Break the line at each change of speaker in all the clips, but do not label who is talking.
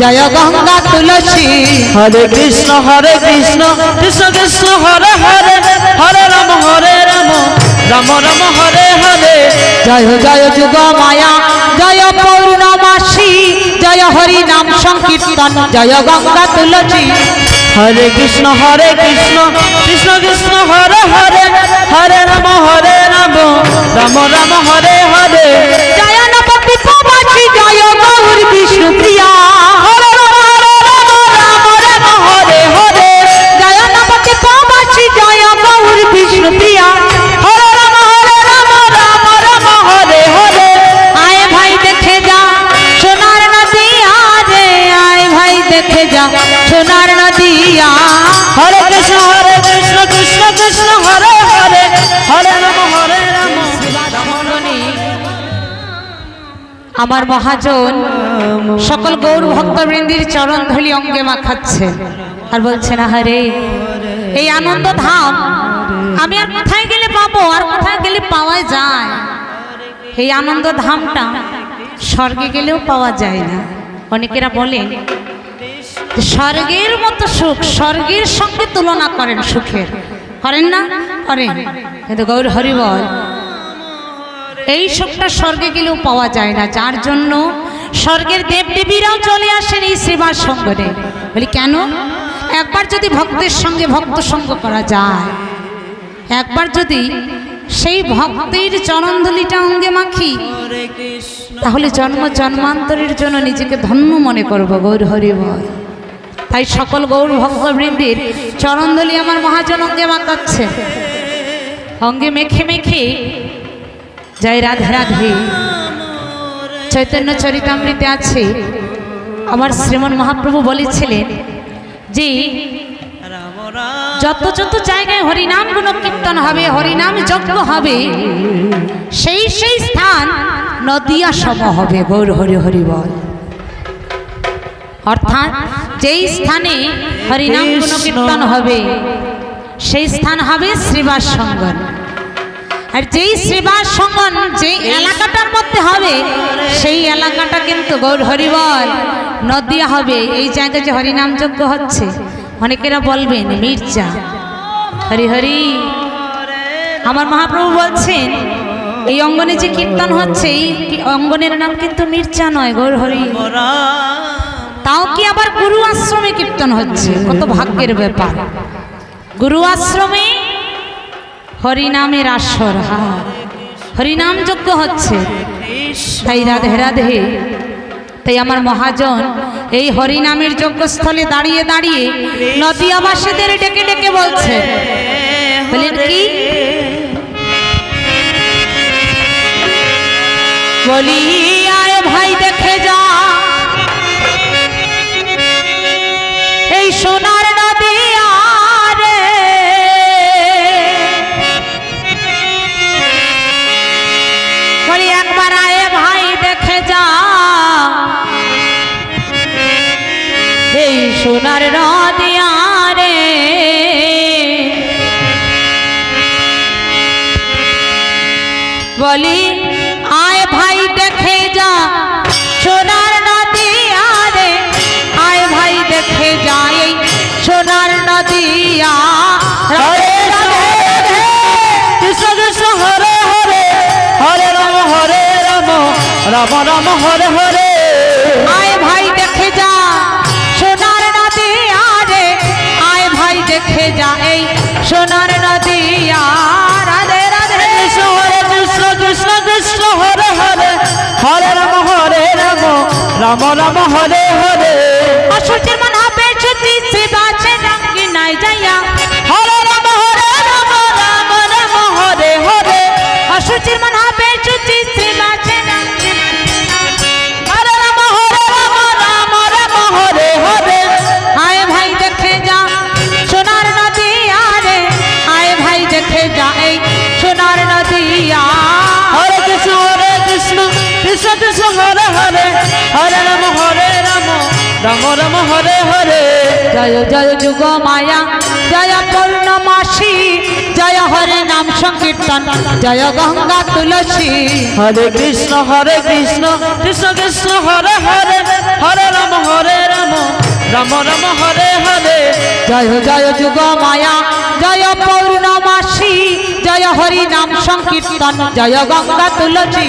জয় গঙ্গা তুলসী
হরে কৃষ্ণ হরে কৃষ্ণ কৃষ্ণ কৃষ্ণ হরে হরে হরে রাম হরে রাম রাম রাম হরে হরে
জয় জয় যুগ মায়া জয় পৌর্ণমাসী জয় হরি নাম সংকীর্তন জয় গঙ্গা তুলসী
হরে কৃষ্ণ হরে কৃষ্ণ কৃষ্ণ কৃষ্ণ হরে হরে হরে রাম হরে রাম রাম রাম হরে হরে
জয় নপতি জয় গৌর বিষ্ণু প্রিয়া
হরে কৃষ্ণ হরে কৃষ্ণ কৃষ্ণ কৃষ্ণ হরে হরে হরে রাম হরে রাম
আমার মহাজন সকল গৌর ভক্তবৃন্দির চরণ ধলি অঙ্গে মাখাচ্ছে আর বলছে বলছেন আহারে এই আনন্দ ধাম আমি আর কোথায় গেলে পাবো আর কোথায় গেলে পাওয়া যায় এই আনন্দ ধামটা স্বর্গে গেলেও পাওয়া যায় না অনেকেরা বলেন স্বর্গের মতো সুখ স্বর্গের সঙ্গে তুলনা করেন সুখের করেন না করেন কিন্তু গৌর হরিবল এই সুখটা স্বর্গে গেলেও পাওয়া যায় না যার জন্য স্বর্গের দেবদেবীরাও চলে আসেন এই সেবার সঙ্গে বলি কেন একবার যদি ভক্তের সঙ্গে ভক্ত সঙ্গ করা যায় একবার যদি সেই ভক্তের চরণধুলিটা অঙ্গে মাখি তাহলে জন্ম জন্মান্তরের জন্য নিজেকে ধন্য মনে করবো গৌর হরি তাই সকল গৌর ভক্তবৃন্দির চরণদলি আমার মহাজন অঙ্গে মাতাচ্ছে অঙ্গে মেখে মেখে জয় রাধে রাধে চৈতন্য চরিতামৃতে আছে আমার শ্রীমন মহাপ্রভু বলেছিলেন যে যত যত জায়গায় হরিনাম গুণ কীর্তন হবে হরিনাম যজ্ঞ হবে সেই সেই স্থান নদিয়া সম হবে গৌর হরি হরি বল অর্থাৎ যেই স্থানে হরিনাম গুণকীর্তন হবে সেই স্থান হবে শ্রীবাস সঙ্গন আর যেই শ্রীবাস সঙ্গন যেই এলাকাটার মধ্যে হবে সেই এলাকাটা কিন্তু গৌর হরিবল নদিয়া হবে এই জায়গায় যে হরিনাম যোগ্য হচ্ছে অনেকেরা বলবেন মির্জা হরি হরি আমার মহাপ্রভু বলছেন এই অঙ্গনে যে কীর্তন হচ্ছে এই অঙ্গনের নাম কিন্তু মির্জা নয় গৌর হরি তাও কি আবার গুরু আশ্রমে কীর্তন হচ্ছে কত ভাগ্যের ব্যাপার গুরু আশ্রমে হরিনামের আসর হা হরিনাম যজ্ঞ হচ্ছে তাই রাধে রাধে তাই আমার মহাজন এই হরিনামের যজ্ঞস্থলে দাঁড়িয়ে দাঁড়িয়ে নদীয়াবাসীদের ডেকে ডেকে বলছে বলেন কি
বলি আয় ভাই দেখে যা সোনার নদী আরে বলি একবার আয়ে ভাই দেখে যা এই সোনার নদী আরে বলি
রাম রাম হরে হরে
আয় ভাই দেখে যা সোনার নদী আরে আয় ভাই দেখে যা এই সোনার নদী রাধে রাধে কৃষ্ণ
হরে কৃষ্ণ কৃষ্ণ কৃষ্ণ হরে হরে হরে রাম হরে রাম রাম রাম হরে হরে মানে হরে রাম হরে রাম রাম রাম হরে হরে
জয় জয় যুগ মায়া জয় পূর্ণমাসী জয় হরে নাম সংকীর্তন জয় গঙ্গা তুলসী
হরে কৃষ্ণ হরে কৃষ্ণ কৃষ্ণ কৃষ্ণ হরে হরে হরে রাম হরে রাম রাম রাম হরে হরে
জয় জয় যুগ মায়া জয় পূর্ণমাসী জয় হরি নাম সংকীর্তন জয় গঙ্গা তুলসী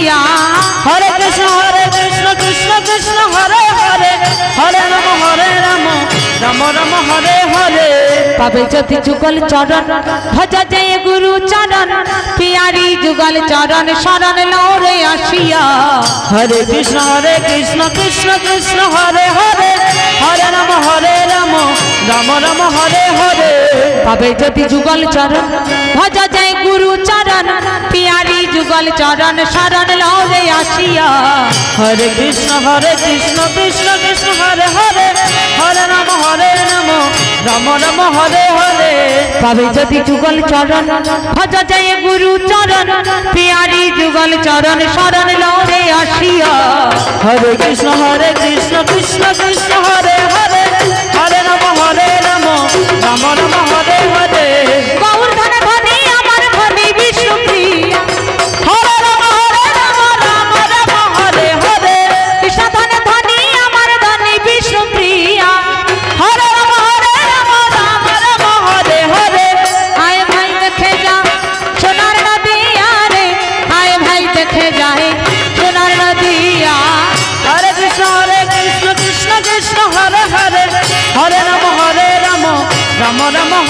পিয়া
হরে কৃষ্ণ হরে কৃষ্ণ কৃষ্ণ কৃষ্ণ হরে হরে হরে রাম হরে রাম রাম রাম হরে হরে
পাবে যদি যুগল চরণ ভজা যে গুরু চরণ পিয়ারি যুগল চরণ শরণ লৌরে আসিয়া
হরে কৃষ্ণ হরে কৃষ্ণ কৃষ্ণ কৃষ্ণ হরে হরে হরে রাম হরে রাম রাম রাম হরে হরে
পাবে যদি যুগল চরণ ভজা যে গুরু চরণ পিয়ারি যুগল চরণ শরণ লরে আসিয়া
হরে কৃষ্ণ হরে কৃষ্ণ কৃষ্ণ কৃষ্ণ হরে হরে হরে রাম হরে রাম রাম রাম হরে হরে
তবে যদি যুগল চরণ ভজ যায় গুরু চরণ পিয়ারি যুগল চরণ শরণ লরে আসিয়া
হরে কৃষ্ণ হরে কৃষ্ণ কৃষ্ণ কৃষ্ণ হরে হরে রাম রাম